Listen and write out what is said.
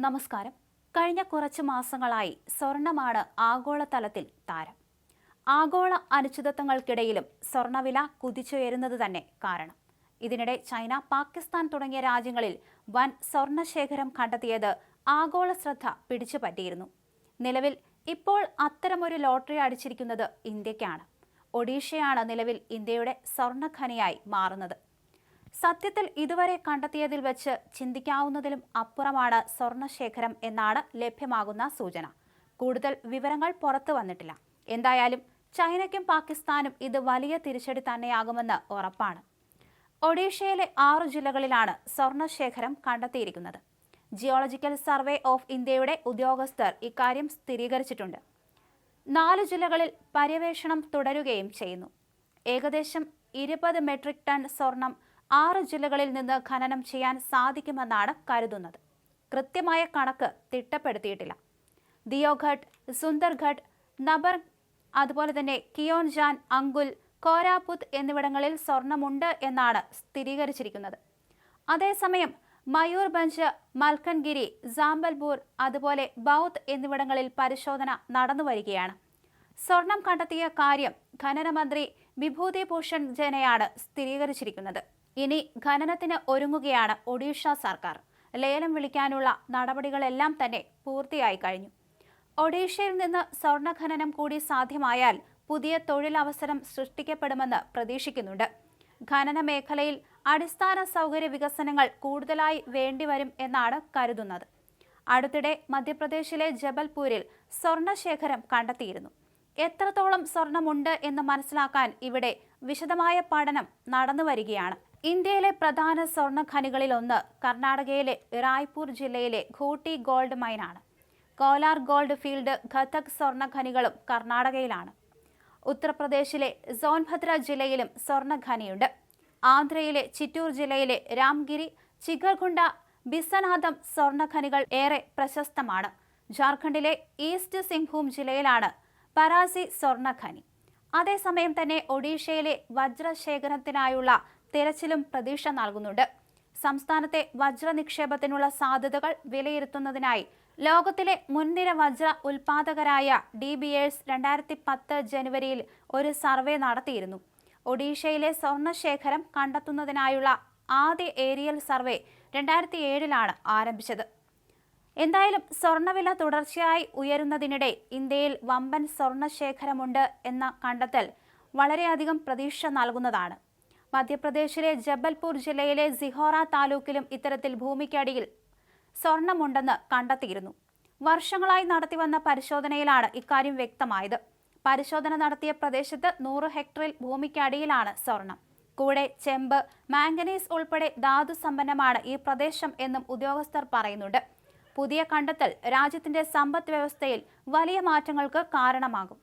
നമസ്കാരം. കഴിഞ്ഞ കുറച്ച് മാസങ്ങളായി സ്വർണമാണ് ആഗോളതലത്തിൽ താരം. ആഗോള അനിശ്ചിതത്വങ്ങൾക്കിടയിലും സ്വർണവില കുതിച്ചുയരുന്നത് തന്നെ കാരണം. ഇതിനിടെ ചൈന പാകിസ്ഥാൻ തുടങ്ങിയ രാജ്യങ്ങളിൽ വൻ സ്വർണശേഖരം കണ്ടെത്തിയത് ആഗോള ശ്രദ്ധ പിടിച്ചുപറ്റിയിരുന്നു. നിലവിൽ ഇപ്പോൾ അത്തരമൊരു ലോട്ടറി അടിച്ചിരിക്കുന്നത് ഇന്ത്യക്കാണ്. ഒഡീഷയാണ് നിലവിൽ ഇന്ത്യയുടെ സ്വർണഖനിയായി മാറുന്നത്. സത്യത്തിൽ ഇതുവരെ കണ്ടെത്തിയതിൽ വെച്ച് ചിന്തിക്കാവുന്നതിലും അപ്പുറമാണ് സ്വർണശേഖരം എന്നാണ് ലഭ്യമാകുന്ന സൂചന. കൂടുതൽ വിവരങ്ങൾ പുറത്തു വന്നിട്ടില്ല. എന്തായാലും ചൈനയ്ക്കും പാകിസ്ഥാനും ഇത് വലിയ തിരിച്ചടി തന്നെയാകുമെന്ന് ഉറപ്പാണ്. ഒഡീഷയിലെ ആറു ജില്ലകളിലാണ് സ്വർണശേഖരം കണ്ടെത്തിയിരിക്കുന്നത്. ജിയോളജിക്കൽ സർവേ ഓഫ് ഇന്ത്യയുടെ ഉദ്യോഗസ്ഥർ ഇക്കാര്യം സ്ഥിരീകരിച്ചിട്ടുണ്ട്. നാല് ജില്ലകളിൽ പര്യവേഷണം തുടരുകയും ചെയ്യുന്നു. ഏകദേശം ഇരുപത് മെട്രിക് ടൺ സ്വർണം ആറ് ജില്ലകളിൽ നിന്ന് ഖനനം ചെയ്യാൻ സാധിക്കുമെന്നാണ് കരുതുന്നത്. കൃത്യമായ കണക്ക് തിട്ടപ്പെടുത്തിയിട്ടില്ല. ദിയോഘട്ട് സുന്ദർഘട്ട് നബർ അതുപോലെ തന്നെ കിയോൻജാൻ അങ്കുൽ കോരാപുത്ത് എന്നിവിടങ്ങളിൽ സ്വർണമുണ്ട് എന്നാണ് സ്ഥിരീകരിച്ചിരിക്കുന്നത്. അതേസമയം മയൂർബഞ്ച് മൽക്കൻഗിരി ജാമ്പൽപൂർ അതുപോലെ ബൗത്ത് എന്നിവിടങ്ങളിൽ പരിശോധന നടന്നുവരികയാണ് സ്വർണം കണ്ടെത്തിയ കാര്യം ഖനനമന്ത്രി വിഭൂതി ഭൂഷൺ ജനയാണ് സ്ഥിരീകരിച്ചിരിക്കുന്നത്. ഇനി ഖനനത്തിന് ഒരുങ്ങുകയാണ് ഒഡീഷ സർക്കാർ. ലേലം വിളിക്കാനുള്ള നടപടികളെല്ലാം തന്നെ പൂർത്തിയായി കഴിഞ്ഞു. ഒഡീഷയിൽ നിന്ന് സ്വർണ ഖനനം കൂടി സാധ്യമായാൽ പുതിയ തൊഴിലവസരം സൃഷ്ടിക്കപ്പെടുമെന്ന് പ്രതീക്ഷിക്കുന്നുണ്ട്. ഖനന മേഖലയിൽ അടിസ്ഥാന സൗകര്യ വികസനങ്ങൾ കൂടുതലായി വേണ്ടിവരും എന്നാണ് കരുതുന്നത്. അടുത്തിടെ മധ്യപ്രദേശിലെ ജബൽപൂരിൽ സ്വർണശേഖരം കണ്ടെത്തിയിരുന്നു. എത്രത്തോളം സ്വർണമുണ്ട് എന്ന് മനസ്സിലാക്കാൻ ഇവിടെ വിശദമായ പഠനം നടന്നു വരികയാണ് ഇന്ത്യയിലെ പ്രധാന സ്വർണ ഖനികളിലൊന്ന് കർണാടകയിലെ റായ്പൂർ ജില്ലയിലെ ഘൂട്ടി ഗോൾഡ് മൈനാണ്. കോലാർ ഗോൾഡ് ഫീൽഡ് ഖത്തക് സ്വർണ ഖനികളും കർണാടകയിലാണ്. ഉത്തർപ്രദേശിലെ സോൻഭദ്ര ജില്ലയിലും സ്വർണ ഖനിയുണ്ട് ആന്ധ്രയിലെ ചിറ്റൂർ ജില്ലയിലെ രാംഗിരി ചിഗർഗുണ്ട ബിസനാഥം സ്വർണ ഖനികൾ ഏറെ പ്രശസ്തമാണ്. ജാർഖണ്ഡിലെ ഈസ്റ്റ് സിംഗ്ഭൂം ജില്ലയിലാണ് പരാസി സ്വർണ ഖനി അതേസമയം തന്നെ ഒഡീഷയിലെ വജ്രശേഖരത്തിനായുള്ള തിരച്ചിലും പ്രതീക്ഷ നൽകുന്നുണ്ട്. സംസ്ഥാനത്തെ വജ്ര നിക്ഷേപത്തിനുള്ള സാധ്യതകൾ വിലയിരുത്തുന്നതിനായി ലോകത്തിലെ മുൻനിര വജ്ര ഉൽപാദകരായ ഡി ബി എസ് രണ്ടായിരത്തി പത്ത് ജനുവരിയിൽ ഒരു സർവേ നടത്തിയിരുന്നു. ഒഡീഷയിലെ സ്വർണശേഖരം കണ്ടെത്തുന്നതിനായുള്ള ആദ്യ ഏരിയൽ സർവേ രണ്ടായിരത്തി ഏഴിലാണ് ആരംഭിച്ചത്. എന്തായാലും സ്വർണവില തുടർച്ചയായി ഉയരുന്നതിനിടെ ഇന്ത്യയിൽ വമ്പൻ സ്വർണശേഖരമുണ്ട് എന്ന കണ്ടെത്തൽ വളരെയധികം പ്രതീക്ഷ നൽകുന്നതാണ്. മധ്യപ്രദേശിലെ ജബൽപൂർ ജില്ലയിലെ സിഹോറ താലൂക്കിലും ഇത്തരത്തിൽ ഭൂമിക്കടിയിൽ സ്വർണമുണ്ടെന്ന് കണ്ടെത്തിയിരുന്നു. വർഷങ്ങളായി നടത്തിവന്ന പരിശോധനയിലാണ് ഇക്കാര്യം വ്യക്തമായത്. പരിശോധന നടത്തിയ പ്രദേശത്ത് നൂറ് ഹെക്ടറിൽ ഭൂമിക്കടിയിലാണ് സ്വർണം. കൂടെ ചെമ്പ് മാംഗനീസ് ഉൾപ്പെടെ ധാതു സമ്പന്നമാണ് ഈ പ്രദേശം എന്നും ഉദ്യോഗസ്ഥർ പറയുന്നുണ്ട്. പുതിയ കണ്ടെത്തൽ രാജ്യത്തിന്റെ സമ്പദ് വ്യവസ്ഥയിൽ വലിയ മാറ്റങ്ങൾക്ക് കാരണമാകും.